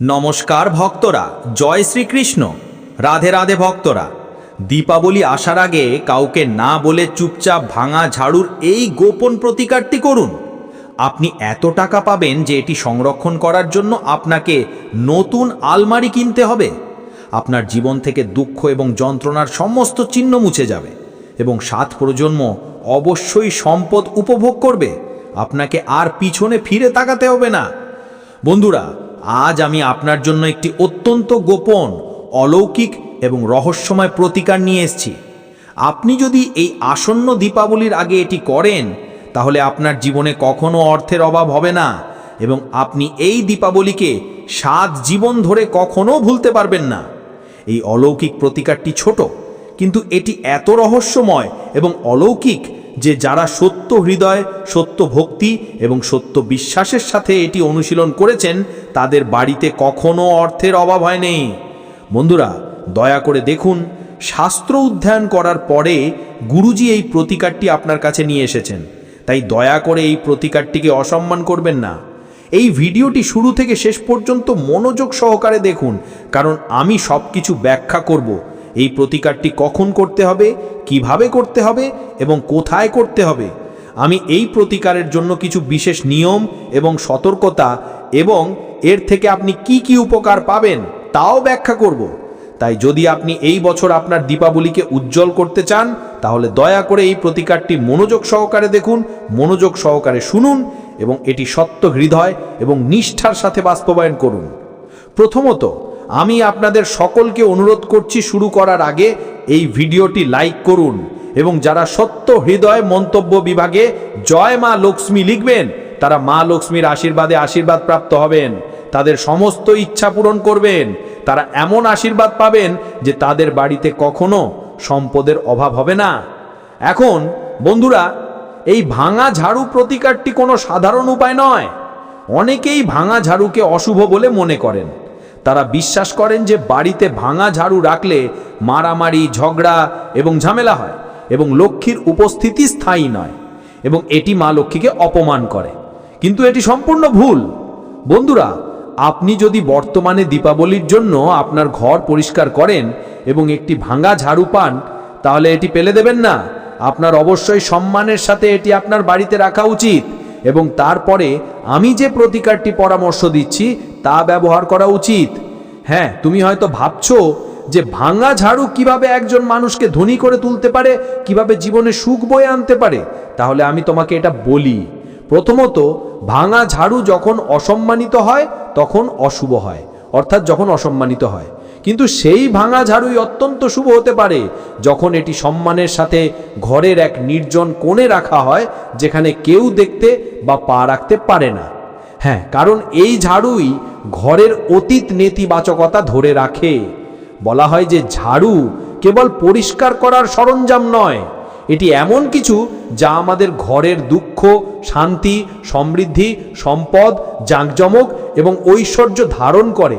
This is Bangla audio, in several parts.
নমস্কার ভক্তরা, জয় শ্রীকৃষ্ণ। রাধে রাধে ভক্তরা, দীপাবলি আসার আগে কাউকে না বলে চুপচাপ ভাঙা ঝাড়ুর এই গোপন প্রতিকারটি করুন। আপনি এত টাকা পাবেন যে এটি সংরক্ষণ করার জন্য আপনাকে নতুন আলমারি কিনতে হবে। আপনার জীবন থেকে দুঃখ এবং যন্ত্রণার সমস্ত চিহ্ন মুছে যাবে এবং সাত প্রজন্ম অবশ্যই সম্পদ উপভোগ করবে। আপনাকে আর পিছনে ফিরে তাকাতে হবে না। বন্ধুরা আজ আমি আপনার জন্য একটি অত্যন্ত গোপন, অলৌকিক এবং রহস্যময় প্রতিকার নিয়ে এসেছি। আপনি যদি এই আসন্ন দীপাবলির আগে এটি করেন, তাহলে আপনার জীবনে কখনো অর্থের অভাব হবে না এবং আপনি এই দীপাবলিকে সাত জীবন ধরে কখনো ভুলতে পারবেন না। এই অলৌকিক প্রতিকারটি ছোট, কিন্তু এটি এত রহস্যময় এবং অলৌকিক যে যারা সত্য হৃদয়, সত্য ভক্তি এবং সত্য বিশ্বাসের সাথে এটি অনুশীলন করেছেন, তাদের বাড়িতে কখনো অর্থের অভাব হয় নেই বন্ধুরা, দয়া করে দেখুন, শাস্ত্র অধ্যয়ন করার পরে গুরুজি এই প্রতিকারটি আপনার কাছে নিয়ে এসেছেন। তাই দয়া করে এই প্রতিকারটিকে অসম্মান করবেন না। এই ভিডিওটি শুরু থেকে শেষ পর্যন্ত মনোযোগ সহকারে দেখুন, কারণ আমি সব কিছু ব্যাখ্যা করব। এই প্রতিকারটি কখন করতে হবে, কীভাবে করতে হবে এবং কোথায় করতে হবে? আমি এই প্রতিকারের জন্য কিছু বিশেষ নিয়ম এবং সতর্কতা এবং এর থেকে আপনি কি কি উপকার পাবেন তাও ব্যাখ্যা করব। তাই যদি আপনি এই বছর আপনার দীপাবলিকে উজ্জ্বল করতে চান, তাহলে দয়া করে এই প্রতিকারটি মনোযোগ সহকারে দেখুন, মনোযোগ সহকারে শুনুন এবং এটি সত্য হৃদয় এবং নিষ্ঠার সাথে বাস্তবায়ন করুন। প্রথমত আমি আপনাদের সকলকে অনুরোধ করছি শুরু করার আগে এই ভিডিওটি লাইক করুন এবং যারা সত্য হৃদয় মন্তব্য বিভাগে জয় মা লক্ষ্মী লিখবেন, তারা মা লক্ষ্মীর আশীর্বাদে আশীর্বাদ প্রাপ্ত হবেন। তাদের সমস্ত ইচ্ছা পূরণ করবেন। তারা এমন আশীর্বাদ পাবেন যে তাদের বাড়িতে কখনো সম্পদের অভাব হবে না। এখন, বন্ধুরা, এই ভাঙা ঝাড়ু প্রতিকারটি কোনো সাধারণ উপায় নয়। অনেকেই ভাঙা ঝাড়ুকে অশুভ বলে মনে করেন। তারা বিশ্বাস করেন যে বাড়িতে ভাঙা ঝাড়ু রাখলে মারামারি, ঝগড়া এবং ঝামেলা হয় এবং লক্ষ্মীর উপস্থিতি স্থায়ী নয় এবং এটি মা লক্ষ্মীকে অপমান করে। কিন্তু এটি সম্পূর্ণ ভুল। বন্ধুরা, আপনি যদি বর্তমানে দীপাবলির জন্য আপনার ঘর পরিষ্কার করেন এবং একটি ভাঙা ঝাড়ু পান, তাহলে এটি পেলে দেবেন না। আপনার অবশ্যই সম্মানের সাথে এটি আপনার বাড়িতে রাখা উচিত এবং তারপরে আমি যে প্রতিকারটি পরামর্শ দিচ্ছি তা ব্যবহার করা উচিত। হ্যাঁ তুমি হয়তো ভাবছ যে ভাঙা ঝাড়ু কীভাবে একজন মানুষকে ধনী করে তুলতে পারে, কীভাবে জীবনে সুখ বয়ে আনতে পারে? তাহলে আমি তোমাকে এটা বলি। প্রথমত, ভাঙা ঝাড়ু যখন অসম্মানিত হয়, তখন অশুভ হয়, অর্থাৎ যখন অসম্মানিত হয়। কিন্তু সেই ভাঙা ঝাড়ুই অত্যন্ত শুভ হতে পারে যখন এটি সম্মানের সাথে ঘরের এক নির্জন কোণে রাখা হয়, যেখানে কেউ দেখতে বা পা রাখতে পারে না। হ্যাঁ কারণ এই ঝাড়ুই ঘরের অতীত নেতিবাচকতা ধরে রাখে। বলা হয় যে ঝাড়ু কেবল পরিষ্কার করার সরঞ্জাম নয়, এটি এমন কিছু যা আমাদের ঘরের দুঃখ, শান্তি, সমৃদ্ধি, সম্পদ, জাঁকজমক এবং ঐশ্বর্য ধারণ করে।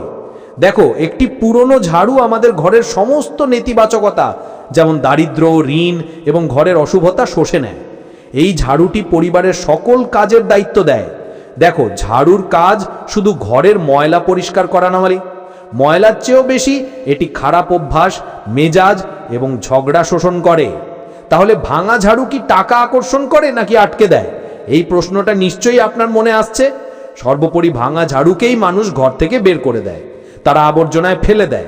দেখো, একটি পুরনো ঝাড়ু আমাদের ঘরের সমস্ত নেতিবাচকতা, যেমন দারিদ্র, ঋণ এবং ঘরের অশুভতা শোষে নেয়। এই ঝাড়ুটি পরিবারের সকল কাজের দায়িত্ব দেয়। দেখো, ঝাড়ুর কাজ শুধু ঘরের ময়লা পরিষ্কার করা নয় ময়লার চেয়েও বেশি এটি খারাপ অভ্যাস, মেজাজ এবং ঝগড়া শোষণ করে। তাহলে ভাঙা ঝাড়ু কি টাকা আকর্ষণ করে নাকি আটকে দেয়? এই প্রশ্নটা নিশ্চয়ই আপনার মনে আসছে। সর্বোপরি ভাঙা ঝাড়ুকেই মানুষ ঘর থেকে বের করে দেয়। তারা আবর্জনায় ফেলে দেয়।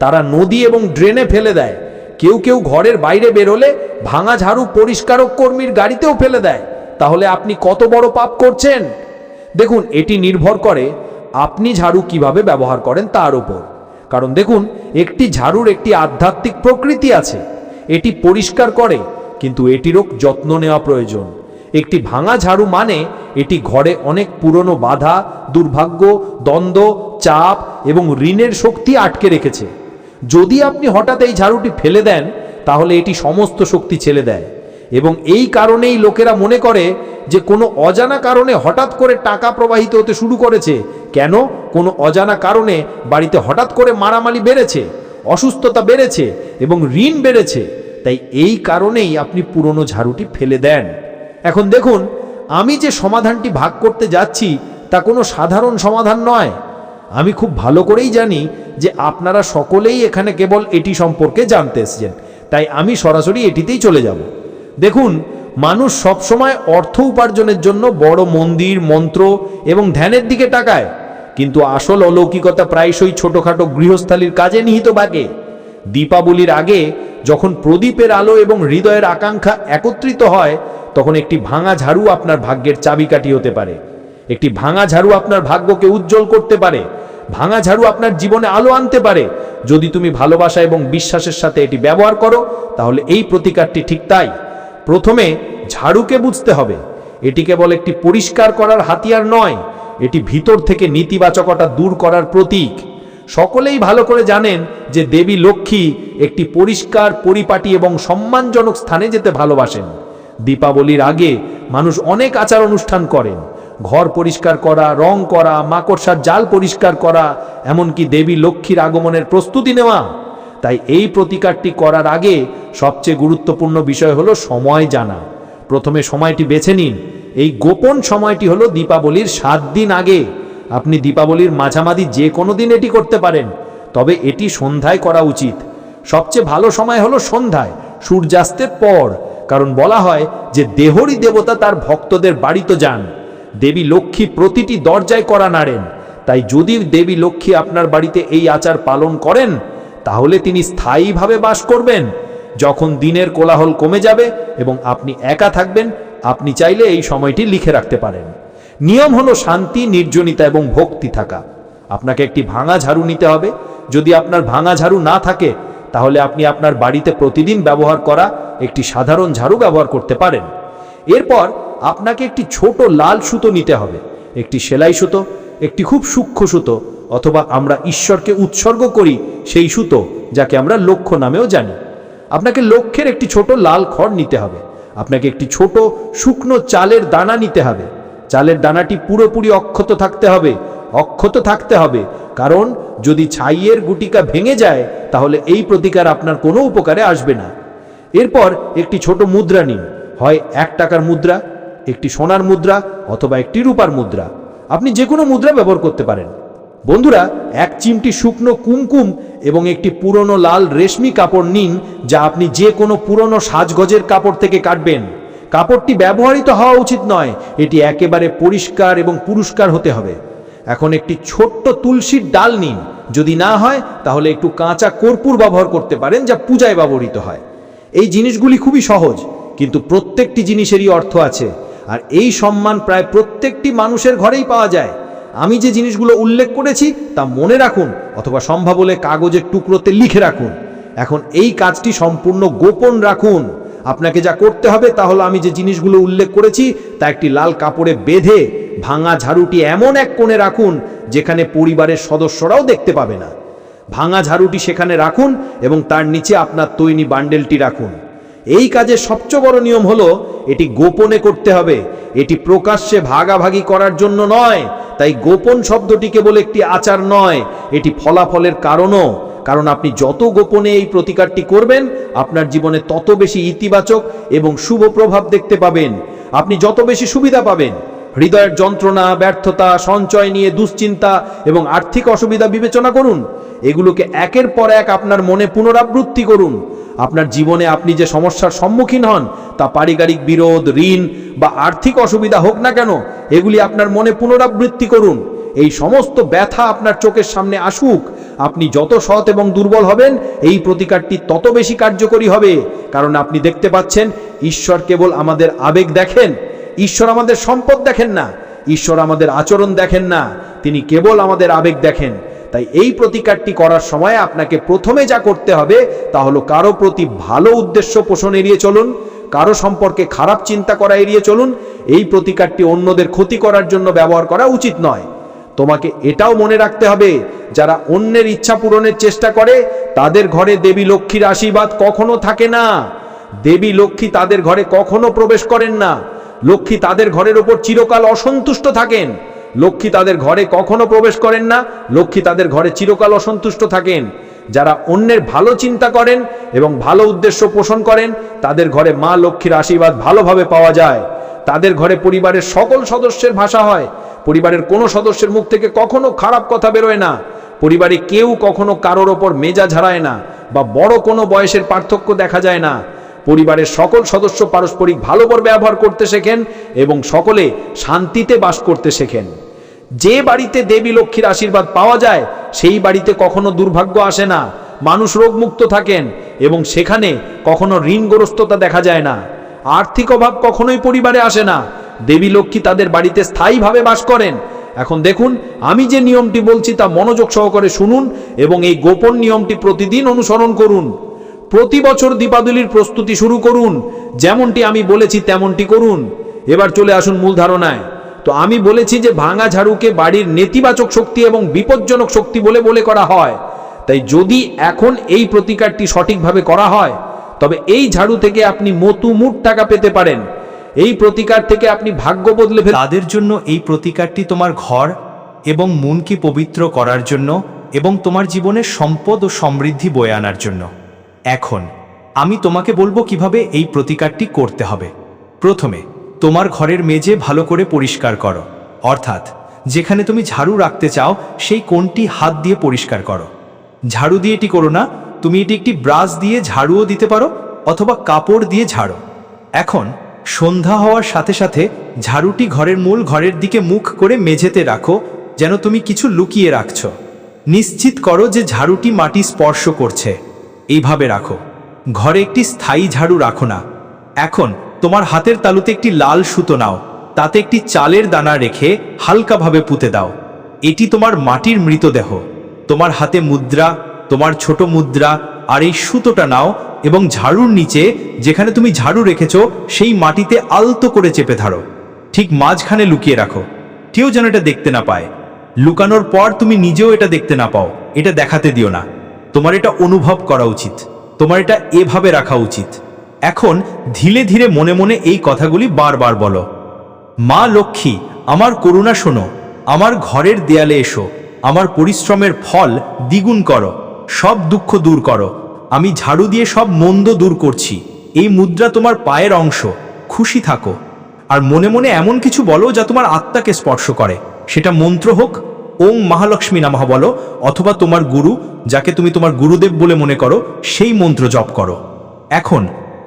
তারা নদী এবং ড্রেনে ফেলে দেয়। কেউ কেউ ঘরের বাইরে বেরোলে ভাঙা ঝাড়ু পরিষ্কারক কর্মীর গাড়িতেও ফেলে দেয়। তাহলে আপনি কত বড় পাপ করছেন? দেখুন, এটি নির্ভর করে আপনি ঝাড়ু কীভাবে ব্যবহার করেন তার উপর। কারণ দেখুন, একটি ঝাড়ুর একটি আধ্যাত্মিক প্রকৃতি আছে। এটি পরিষ্কার করে, কিন্তু এটিরও যত্ন নেওয়া প্রয়োজন। একটি ভাঙা ঝাড়ু মানে এটি ঘরে অনেক পুরনো বাধা, দুর্ভাগ্য, দ্বন্দ্ব, চাপ এবং ঋণের শক্তি আটকে রেখেছে। যদি আপনি হঠাৎ এই ঝাড়ুটি ফেলে দেন, তাহলে এটি সমস্ত শক্তি ছেলে দেয়। এবং এই কারণেই লোকেরা মনে করে যে কোনো অজানা কারণে হঠাৎ করে টাকা প্রবাহিত হতে শুরু করেছে। কেন? কোনো অজানা কারণে বাড়িতে হঠাৎ করে মারামারি বেড়েছে, অসুস্থতা বেড়েছে এবং ঋণ বেড়েছে। তাই এই কারণেই আপনি পুরনো ঝাড়ুটি ফেলে দেন। এখন দেখুন, আমি যে সমাধানটি ভাগ করতে যাচ্ছি, তা কোনো সাধারণ সমাধান নয়। আমি খুব ভালো করেই জানি যে আপনারা সকলেই এখানে কেবল এটি সম্পর্কে জানতে এসেছেন। তাই আমি সরাসরি এটিতেই চলে যাব। দেখুন, মানুষ সবসময় অর্থ উপার্জনের জন্য বড় মন্দির, মন্ত্র এবং ধ্যানের দিকে তাকায়। কিন্তু আসল অলৌকিকতা প্রায়শই ছোটখাটো গৃহস্থালির কাজে নিহিত বাগে। দীপাবলির আগে যখন প্রদীপের আলো এবং হৃদয়ের আকাঙ্ক্ষা একত্রিত হয়, তখন একটি ভাঙা ঝাড়ু আপনার ভাগ্যের চাবিকাঠি হতে পারে। একটি ভাঙা ঝাড়ু আপনার ভাগ্যকে উজ্জ্বল করতে পারে। ভাঙা ঝাড়ু আপনার জীবনে আলো আনতে পারে। যদি তুমি ভালোবাসা এবং বিশ্বাসের সাথে এটি ব্যবহার করো, তাহলে এই প্রতিকারটি ঠিক তাই। প্রথমে ঝাড়ুকে বুঝতে হবে। এটি কেবল একটি পরিষ্কার করার হাতিয়ার নয়, এটি ভিতর থেকে নেতিবাচকতা দূর করার প্রতীক। সকলেই ভালো করে জানেন যে দেবী লক্ষ্মী একটি পরিষ্কার, পরিপাটি এবং সম্মানজনক স্থানে যেতে ভালোবাসেন। দীপাবলির আগে মানুষ অনেক আচার অনুষ্ঠান করেন। ঘর পরিষ্কার করা, রং করা, মাকড়সার জাল পরিষ্কার করা, এমনকি দেবী লক্ষ্মীর আগমনের প্রস্তুতি নেওয়া। তাই এই প্রতিকারটি করার আগে সবচেয়ে গুরুত্বপূর্ণ বিষয় হলো সময় জানা। প্রথমে সময়টি বেছে নিন। এই গোপন সময়টি হলো দীপাবলির সাত দিন আগে। আপনি দীপাবলির মাঝামাঝি যে কোনো দিন এটি করতে পারেন, তবে এটি সন্ধ্যায় করা উচিত। সবচেয়ে ভালো সময় হলো সন্ধ্যায়, সূর্যাস্তের পর, কারণ বলা হয় যে দেহরই দেবতা তার ভক্তদের বাড়িতে যান। দেবী লক্ষ্মী প্রতিটি দরজায় করা নাড়েন। তাই যদি দেবী লক্ষ্মী আপনার বাড়িতে এই আচার পালন করেন তাহলে তিনি স্থায়ীভাবে বাস করবেন। যখন দিনের কোলাহল কমে যাবে এবং আপনি একা থাকবেন, আপনি চাইলে এই সময়টি লিখে রাখতে পারেন। নিয়ম হলো শান্তি, নির্জনিতা এবং ভক্তি থাকা। আপনাকে একটি ভাঙা ঝাড়ু নিতে হবে। যদি আপনার ভাঙা ঝাড়ু না থাকে, তাহলে আপনি আপনার বাড়িতে প্রতিদিন ব্যবহার করা একটি সাধারণ ঝাড়ু ব্যবহার করতে পারেন। এরপর আপনাকে একটি ছোট লাল সুতো নিতে হবে। একটি সেলাই সুতো, একটি খুব সূক্ষ্ম সুতো অথবা আমরা ঈশ্বরকে উৎসর্গ করি সেই সুতো, যাকে আমরা লক্ষ্য নামেও জানি। আপনাকে লক্ষ্যের একটি ছোট লাল খড় নিতে হবে। আপনাকে একটি ছোট শুকনো চালের দানা নিতে হবে। চালের দানাটি পুরোপুরি অক্ষত থাকতে হবে, অক্ষত থাকতে হবে। কারণ, যদি ছাইয়ের গুটিকা ভেঙে যায়, তাহলে এই প্রতিকার আপনার কোনো উপকারে আসবে না। এরপর একটি ছোট মুদ্রা নিন। হয় এক টাকার মুদ্রা, একটি সোনার মুদ্রা, অথবা একটি রূপার মুদ্রা। আপনি যে কোনো মুদ্রা ব্যবহার করতে পারেন। বন্ধুরা, এক চিমটি শুকনো কুমকুম এবং একটি পুরনো লাল রেশমি কাপড় নিন যা আপনি যে কোনো পুরনো সাজগজের কাপড় থেকে কাটবেন। কাপড়টি ব্যবহৃত হওয়া উচিত নয়, এটি একেবারে পরিষ্কার এবং পুরস্কার হতে হবে। এখন একটি ছোট্ট তুলসীর ডাল নিন, যদি না হয়, তাহলে একটু কাঁচা কর্পূর ব্যবহার করতে পারেন যা পূজায় ব্যবহৃত হয়। এই জিনিসগুলি খুবই সহজ, কিন্তু প্রত্যেকটি জিনিসেরই অর্থ আছে, আর এই সম্মান প্রায় প্রত্যেকটি মানুষের ঘরেই পাওয়া যায়। আমি যে জিনিসগুলো উল্লেখ করেছি তা মনে রাখুন অথবা সম্ভব হলে কাগজের টুকরোতে লিখে রাখুন। এখন এই কাজটি সম্পূর্ণ গোপন রাখুন। আপনাকে যা করতে হবে তা হলো আমি যে জিনিসগুলো উল্লেখ করেছি তা একটি লাল কাপড়ে বেঁধে ভাঙা ঝাড়ুটি এমন এক কোণে রাখুন যেখানে পরিবারের সদস্যরাও দেখতে পাবে না। ভাঙা ঝাড়ুটি সেখানে রাখুন এবং তার নিচে আপনার তৈরি বান্ডেলটি রাখুন। এই কাজের সবচেয়ে বড় নিয়ম হলো, এটি গোপনে করতে হবে। এটি প্রকাশ্যে ভাগাভাগি করার জন্য নয়, তাই গোপন শব্দটি কেবল একটি আচার নয়, এটি ফলাফলের কারণও। কারণ আপনি যত গোপনে এই প্রতিকারটি করবেন, আপনার জীবনে তত বেশি ইতিবাচক এবং শুভ প্রভাব দেখতে পাবেন। আপনি যত বেশি সুবিধা পাবেন হৃদয়ের যন্ত্রণা, ব্যর্থতা, সঞ্চয় নিয়ে দুশ্চিন্তা এবং আর্থিক অসুবিধা বিবেচনা করুন। এগুলোকে একের পর এক আপনার মনে পুনরাবৃত্তি করুন। আপনার জীবনে আপনি যে সমস্যার সম্মুখীন হন, তা পারিবারিক বিরোধ, ঋণ বা আর্থিক অসুবিধা হোক না কেন, এগুলি আপনার মনে পুনরাবৃত্তি করুন। এই সমস্ত ব্যথা আপনার চোখের সামনে আসুক। আপনি যত সৎ এবং দুর্বল হবেন, এই প্রতিকারটি তত বেশি কার্যকরী হবে। কারণ আপনি দেখতে পাচ্ছেন, ঈশ্বর কেবল আমাদের আবেগ দেখেন। ঈশ্বর আমাদের সম্পদ দেখেন না, ঈশ্বর আমাদের আচরণ দেখেন না, তিনি কেবল আমাদের আবেগ দেখেন। তাই এই প্রতিকারটি করার সময় আপনাকে প্রথমে যা করতে হবে, তা হলো কারও প্রতি ভালো উদ্দেশ্য পোষণ এড়িয়ে চলুন, কারও সম্পর্কে খারাপ চিন্তা করা এড়িয়ে চলুন, এই প্রতিকারটি অন্যদের ক্ষতি করার জন্য ব্যবহার করা উচিত নয়। তোমাকে এটাও মনে রাখতে হবে, যারা অন্যের ইচ্ছা পূরণের চেষ্টা করে, তাদের ঘরে দেবী লক্ষ্মীর আশীর্বাদ কখনো থাকে না। দেবী লক্ষ্মী তাদের ঘরে কখনো প্রবেশ করেন না। লক্ষ্মী তাদের ঘরের ওপর চিরকাল অসন্তুষ্ট থাকেন। লক্ষ্মী তাদের ঘরে কখনো প্রবেশ করেন না। লক্ষ্মী তাদের ঘরে চিরকাল অসন্তুষ্ট থাকেন। যারা অন্যের ভালো চিন্তা করেন এবং ভালো উদ্দেশ্য পোষণ করেন, তাদের ঘরে মা লক্ষ্মীর আশীর্বাদ ভালোভাবে পাওয়া যায়। তাদের ঘরে পরিবারের সকল সদস্যের ভাষা হয়। পরিবারের কোনো সদস্যের মুখ থেকে কখনো খারাপ কথা বেরোয় না। পরিবারে কেউ কখনো কারোর ওপর মেজা ঝাড়ায় না বা বড় কোনো বয়সের পার্থক্য দেখা যায় না। পরিবারের সকল সদস্য পারস্পরিক ভালোভাবে ব্যবহার করতে শেখেন এবং সকলে শান্তিতে বাস করতে শেখেন। যে বাড়িতে দেবী লক্ষ্মীর আশীর্বাদ পাওয়া যায়, সেই বাড়িতে কখনো দুর্ভাগ্য আসে না, মানুষ রোগমুক্ত থাকেন এবং সেখানে কখনো ঋণগ্রস্ততা দেখা যায় না। আর্থিক অভাব কখনোই পরিবারে আসে না। দেবী লক্ষ্মী তাদের বাড়িতে স্থায়ীভাবে বাস করেন। এখন দেখুন, আমি যে নিয়মটি বলছি তা মনোযোগ সহকারে শুনুন এবং এই গোপন নিয়মটি প্রতিদিন অনুসরণ করুন। প্রতি বছর দীপাবলির প্রস্তুতি শুরু করুন। যেমনটি আমি বলেছি, তেমনটি করুন। এবার চলে আসুন মূল ধারণায়। তো আমি বলেছি যে, ভাঙা ঝাড়ুকে বাড়ির নেতিবাচক শক্তি এবং বিপজ্জনক শক্তি বলে বলে করা হয়। তাই যদি এখন এই প্রতিকারটি সঠিকভাবে করা হয়, তবে এই ঝাড়ু থেকে আপনি মতু মতুমুট টাকা পেতে পারেন। এই প্রতিকার থেকে আপনি ভাগ্য বদলে ফেল তাদের জন্য এই প্রতিকারটি তোমার ঘর এবং মনকে পবিত্র করার জন্য এবং তোমার জীবনে সম্পদ ও সমৃদ্ধি বয়ে আনার জন্য। এখন আমি তোমাকে বলব কীভাবে এই প্রতিকারটি করতে হবে। প্রথমে, তোমার ঘরের মেঝে ভালো করে পরিষ্কার করো। অর্থাৎ, যেখানে তুমি ঝাড়ু রাখতে চাও, সেই কোণটি হাত দিয়ে পরিষ্কার করো। ঝাড়ু দিয়ে এটি করো না, তুমি এটি একটি ব্রাশ দিয়ে ঝাড়ুও দিতে পারো অথবা কাপড় দিয়ে ঝাড়ো। এখন, সন্ধ্যা হওয়ার সাথে সাথে ঝাড়ুটি ঘরের মূল ঘরের দিকে মুখ করে মেঝেতে রাখো, যেন তুমি কিছু লুকিয়ে রাখছো। নিশ্চিত করো যে ঝাড়ুটি মাটি স্পর্শ করছে। এইভাবে রাখো। ঘরে একটি স্থায়ী ঝাড়ু রাখো না। এখন তোমার হাতের তালুতে একটি লাল সুতো নাও। তাতে একটি চালের দানা রেখে হালকাভাবে পুঁতে দাও। এটি তোমার মাটির মৃতদেহ। তোমার হাতে মুদ্রা, তোমার ছোট মুদ্রা আর এই সুতোটা নাও এবং ঝাড়ুর নিচে যেখানে তুমি ঝাড়ু রেখেছো সেই মাটিতে আলতো করে চেপে ধরো। ঠিক মাঝখানে লুকিয়ে রাখো। কেউ যেন এটা দেখতে না পায়। লুকানোর পর তুমি নিজেও এটা দেখতে না পাও। এটা দেখাতে দিও না। তোমার এটা অনুভব করা উচিত। তোমার এটা এভাবে রাখা উচিত। এখন ধীরে ধীরে মনে মনে এই কথাগুলি বারবার বলো। মা লক্ষ্মী, আমার করুণা শোনো। আমার ঘরের দেয়ালে এসো। আমার পরিশ্রমের ফল দ্বিগুণ করো। সব দুঃখ দূর করো। আমি ঝাড়ু দিয়ে সব মন্দ দূর করছি। এই মুদ্রা তোমার পায়ের অংশ। খুশি থাকো। আর মনে মনে এমন কিছু বলো যা তোমার আত্মাকে স্পর্শ করে। সেটা মন্ত্র হোক ওং মহালক্ষ্মী নামহ বলো, অথবা তোমার গুরু, যাকে তুমি তোমার গুরুদেব বলে মনে করো, সেই মন্ত্র জপ করো। এখন,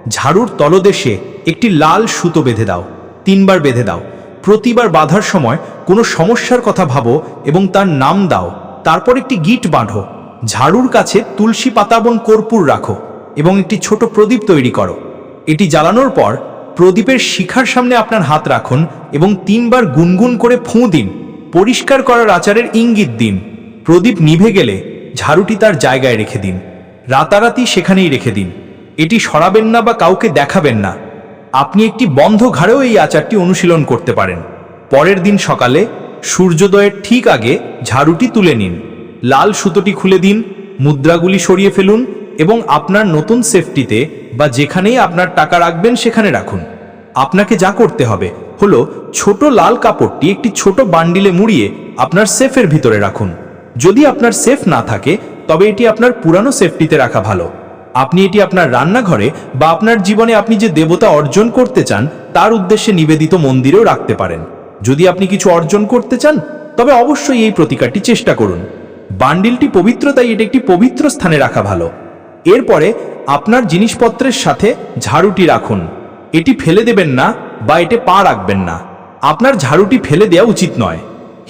ঝাড়ুর তলদেশে একটি লাল সুতো বেঁধে দাও, তিনবার বেঁধে দাও। প্রতিবার বাঁধার সময় কোনো সমস্যার কথা ভাবো এবং তার নাম দাও। তারপর একটি গিট বাঁধো। ঝাড়ুর কাছে তুলসী পাতা এবং কর্পূর রাখো এবং একটি ছোট প্রদীপ তৈরি করো। এটি জ্বালানোর পর প্রদীপের শিখার সামনে আপনার হাত রাখুন এবং তিনবার গুনগুন করে ফুঁ দিন। পরিষ্কার করার আচারের ইঙ্গিত দিন। প্রদীপ নিভে গেলে ঝাড়ুটি তার জায়গায় রেখে দিন। রাতারাতি সেখানেই রেখে দিন। এটি সরাবেন না বা কাউকে দেখাবেন না। আপনি একটি বন্ধ ঘাড়েও এই আচারটি অনুশীলন করতে পারেন। পরের দিন সকালে সূর্যোদয়ের ঠিক আগে ঝাড়ুটি তুলে নিন। লাল সুতোটি খুলে দিন, মুদ্রাগুলি সরিয়ে ফেলুন এবং আপনার নতুন সেফটিতে বা যেখানেই আপনার টাকা রাখবেন সেখানে রাখুন। আপনাকে যা করতে হবে হলো ছোট লাল কাপড়টি একটি ছোট বান্ডিলে মুড়িয়ে আপনার সেফের ভিতরে রাখুন। যদি আপনার সেফ না থাকে, তবে এটি আপনার পুরানো সেফটিতে রাখা ভালো। আপনি এটি আপনার রান্নাঘরে বা আপনার জীবনে আপনি যে দেবতা অর্জন করতে চান, তার উদ্দেশ্যে নিবেদিত মন্দিরেও রাখতে পারেন। যদি আপনি কিছু অর্জন করতে চান, তবে অবশ্যই এই প্রতিকারটি চেষ্টা করুন। বান্ডিলটি পবিত্র, তাই এটি একটি পবিত্র স্থানে রাখা ভালো। এরপরে আপনার জিনিসপত্রের সাথে ঝাড়ুটি রাখুন। এটি ফেলে দেবেন না বা এতে পা রাখবেন না। আপনার ঝাড়ুটি ফেলে দেওয়া উচিত নয়।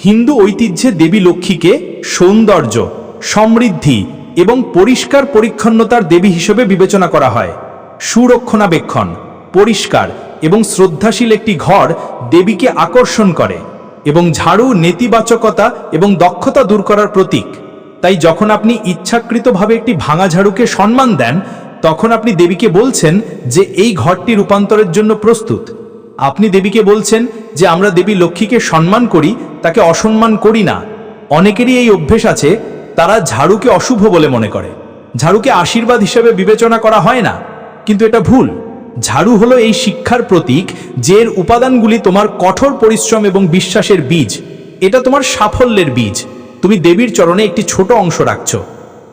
হিন্দু ঐতিহ্যে দেবী লক্ষ্মীকে সৌন্দর্য, সমৃদ্ধি এবং পরিষ্কার পরিচ্ছন্নতার দেবী হিসেবে বিবেচনা করা হয়। সুরক্ষণাবেক্ষণ, পরিষ্কার এবং শ্রদ্ধাশীল একটি ঘর দেবীকে আকর্ষণ করে এবং ঝাড়ু নেতিবাচকতা এবং দক্ষতা দূর করার প্রতীক। তাই যখন আপনি ইচ্ছাকৃতভাবে একটি ভাঙা ঝাড়ুকে সম্মান দেন, তখন আপনি দেবীকে বলছেন যে এই ঘরটি রূপান্তরের জন্য প্রস্তুত। আপনি দেবীকে বলছেন যে আমরা দেবী লক্ষ্মীকে সম্মান করি, তাকে অসম্মান করি না। অনেকেরই এই অভ্যেস আছে, তারা ঝাড়ুকে অশুভ বলে মনে করে। ঝাড়ুকে আশীর্বাদ হিসেবে বিবেচনা করা হয় না। কিন্তু এটা ভুল। ঝাড়ু হলো এই শিক্ষার প্রতীক, যে এর উপাদানগুলি তোমার কঠোর পরিশ্রম এবং বিশ্বাসের বীজ। এটা তোমার সাফল্যের বীজ। তুমি দেবীর চরণে একটি ছোট অংশ রাখছ।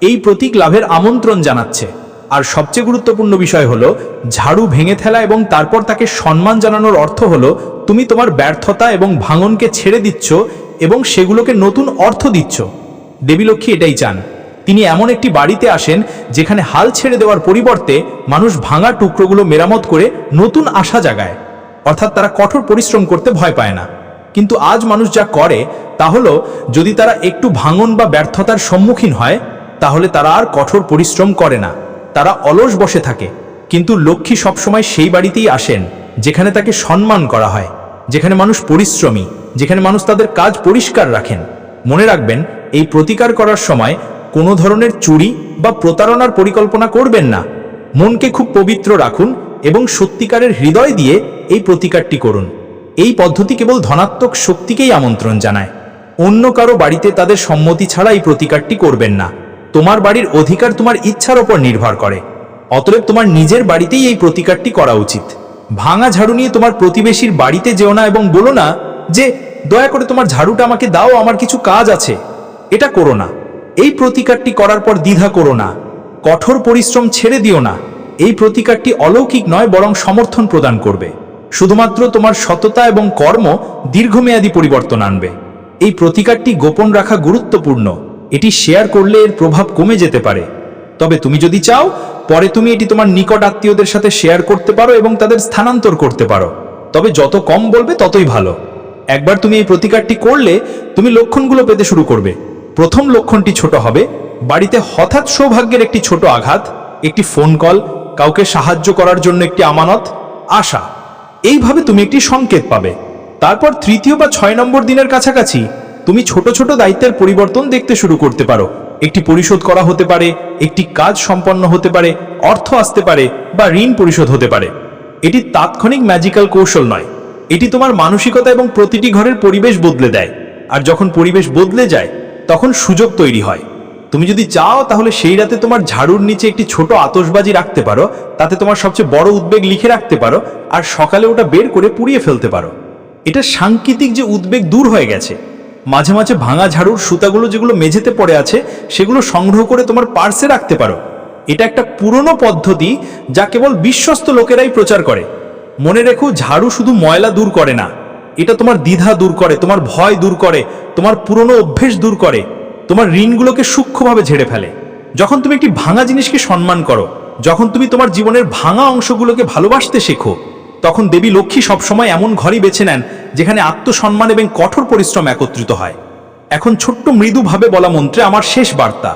এই প্রতীক লাভের আমন্ত্রণ জানাচ্ছে। আর সবচেয়ে গুরুত্বপূর্ণ বিষয় হলো, ঝাড়ু ভেঙে ফেলা এবং তারপর তাকে সম্মান জানানোর অর্থ হলো, তুমি তোমার ব্যর্থতা এবং ভাঙনকে ছেড়ে দিচ্ছ এবং সেগুলোকে নতুন অর্থ দিচ্ছ। দেবীলক্ষ্মী এটাই চান। তিনি এমন একটি বাড়িতে আসেন, যেখানে হাল ছেড়ে দেওয়ার পরিবর্তে মানুষ ভাঙা টুকরোগুলো মেরামত করে নতুন আশা জাগায়। অর্থাৎ তারা কঠোর পরিশ্রম করতে ভয় পায় না। কিন্তু আজ মানুষ যা করে, তা হলো, যদি তারা একটু ভাঙন বা ব্যর্থতার সম্মুখীন হয়, তাহলে তারা আর কঠোর পরিশ্রম করে না। তারা অলস বসে থাকে, কিন্তু লক্ষ্মী সবসময় সেই বাড়িতেই আসেন, যেখানে তাকে সম্মান করা হয়, যেখানে মানুষ পরিশ্রমী, যেখানে মানুষ তাদের কাজ পরিষ্কার রাখেন। মনে রাখবেন, এই প্রতিকার করার সময় কোনো ধরনের চুরি বা প্রতারণার পরিকল্পনা করবেন না। মনকে খুব পবিত্র রাখুন এবং সত্যিকারের হৃদয় দিয়ে এই প্রতিকারটি করুন। এই পদ্ধতি কেবল ধনাত্মক শক্তিকেই আমন্ত্রণ জানায়। অন্য কারও বাড়িতে তাদের সম্মতি ছাড়া এই প্রতিকারটি করবেন না। তোমার বাড়ির অধিকার তোমার ইচ্ছার ওপর নির্ভর করে। অতএব তোমার নিজের বাড়িতেই এই প্রতিকারটি করা উচিত। ভাঙা ঝাড়ু নিয়ে তোমার প্রতিবেশীর বাড়িতে যেও না এবং বলো না যে, দয়া করে তোমার ঝাড়ুটা আমাকে দাও, আমার কিছু কাজ আছে। এটা করো না। এই প্রতিকারটি করার পর দ্বিধা করো না। কঠোর পরিশ্রম ছেড়ে দিও না। এই প্রতিকারটি অলৌকিক নয়, বরং সমর্থন প্রদান করবে। শুধুমাত্র তোমার সততা এবং কর্ম দীর্ঘমেয়াদী পরিবর্তন আনবে। এই প্রতিকারটি গোপন রাখা গুরুত্বপূর্ণ। এটি শেয়ার করলে এর প্রভাব কমে যেতে পারে। তবে তুমি যদি চাও, পরে তুমি এটি তোমার নিকট আত্মীয়দের সাথে শেয়ার করতে পারো এবং তাদের স্থানান্তর করতে পারো। তবে যত কম বলবে, ততই ভালো। একবার তুমি এই প্রতিকারটি করলে, তুমি লক্ষণগুলো পেতে শুরু করবে। প্রথম লক্ষণটি ছোট হবে। বাড়িতে হঠাৎ সৌভাগ্যের একটি ছোট আঘাত, একটি ফোন কল কাউকে সাহায্য করার জন্য একটি আমানত, আশা। এইভাবে তুমি একটি সংকেত পাবে। তারপর তৃতীয় বা ছয় নম্বর দিনের কাছাকাছি তুমি ছোট ছোট দায়িত্বের পরিবর্তন দেখতে শুরু করতে পারো। একটি পরিশোধ করা হতে পারে, একটি কাজ সম্পন্ন হতে পারে, অর্থ আসতে পারে বা ঋণ পরিশোধ হতে পারে। এটি তাৎক্ষণিক ম্যাজিক্যাল কৌশল নয়। এটি তোমার মানসিকতা এবং প্রতিটি ঘরের পরিবেশ বদলে দেয়। আর যখন পরিবেশ বদলে যায়, তখন সুযোগ তৈরি হয়। তুমি যদি চাও তাহলে সেই রাতে তোমার ঝাড়ুর নিচে একটি ছোট আতসবাজি রাখতে পারো, তাতে তোমার সবচেয়ে বড় উদ্বেগ লিখে রাখতে পারো আর সকালে ওটা বের করে পুড়িয়ে ফেলতে পারো। এটা সাংকেতিক যে উদ্বেগ দূর হয়ে গেছে। মাঝে মাঝে ভাঙা ঝাড়ুর সুতাগুলো যেগুলো মেঝেতে পড়ে আছে, সেগুলো সংগ্রহ করে তোমার পার্সে রাখতে পারো। এটা একটা পুরনো পদ্ধতি যা কেবল বিশ্বস্ত লোকেরাই প্রচার করে। মনে রেখো, ঝাড়ু শুধু ময়লা দূর করে না, এটা তোমার দ্বিধা দূর করে, তোমার ভয় দূর করে, তোমার পুরনো অভ্যেস দূর করে, তোমার ঋণগুলোকে সূক্ষ্মভাবে ঝেড়ে ফেলে। যখন তুমি একটি ভাঙা জিনিসকে সম্মান করো, যখন তুমি তোমার জীবনের ভাঙা অংশগুলোকে ভালোবাসতে শেখো তখন দেবী লক্ষ্মী সবসময় এমন ঘরই বেছে নেন, যেখানে আত্মসম্মান এবং কঠোর পরিশ্রম একত্রিত হয়। এখন ছোট্ট মৃদুভাবে বলা মন্ত্রে আমার শেষ বার্তা।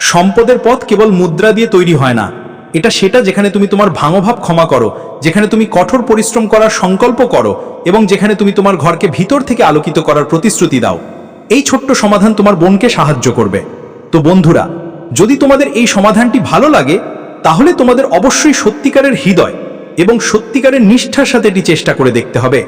সম্পদের পথ কেবল মুদ্রা দিয়ে তৈরি হয় না। এটা সেটা যেখানে তুমি তোমার ভাঙভাব ক্ষমা করো, যেখানে তুমি কঠোর পরিশ্রম করার সংকল্প করো, এবং যেখানে তুমি তোমার ঘরকে ভিতর থেকে আলোকিত করার প্রতিশ্রুতি দাও। এই ছোট্ট সমাধান তোমার বোনকে সাহায্য করবে। তো বন্ধুরা, যদি তোমাদের এই সমাধানটি ভালো লাগে, তাহলে তোমাদের অবশ্যই সত্যিকারের হৃদয় এবং সত্যিকারের নিষ্ঠার সাথে এটি চেষ্টা করে দেখতে হবে।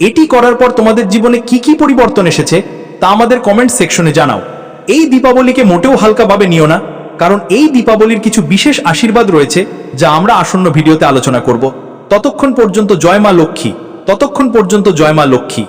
এটি করার পর তোমাদের জীবনে কি কি পরিবর্তন এসেছে, তা আমাদের কমেন্ট সেকশনে জানাও। এই দীপাবলিকে মোটেও হালকাভাবে নিও না, কারণ এই দীপাবলির কিছু বিশেষ আশীর্বাদ রয়েছে, যা আমরা আসন্ন ভিডিওতে আলোচনা করব। ততক্ষণ পর্যন্ত জয় মা লক্ষ্মী, ততক্ষণ পর্যন্ত জয় মা লক্ষ্মী।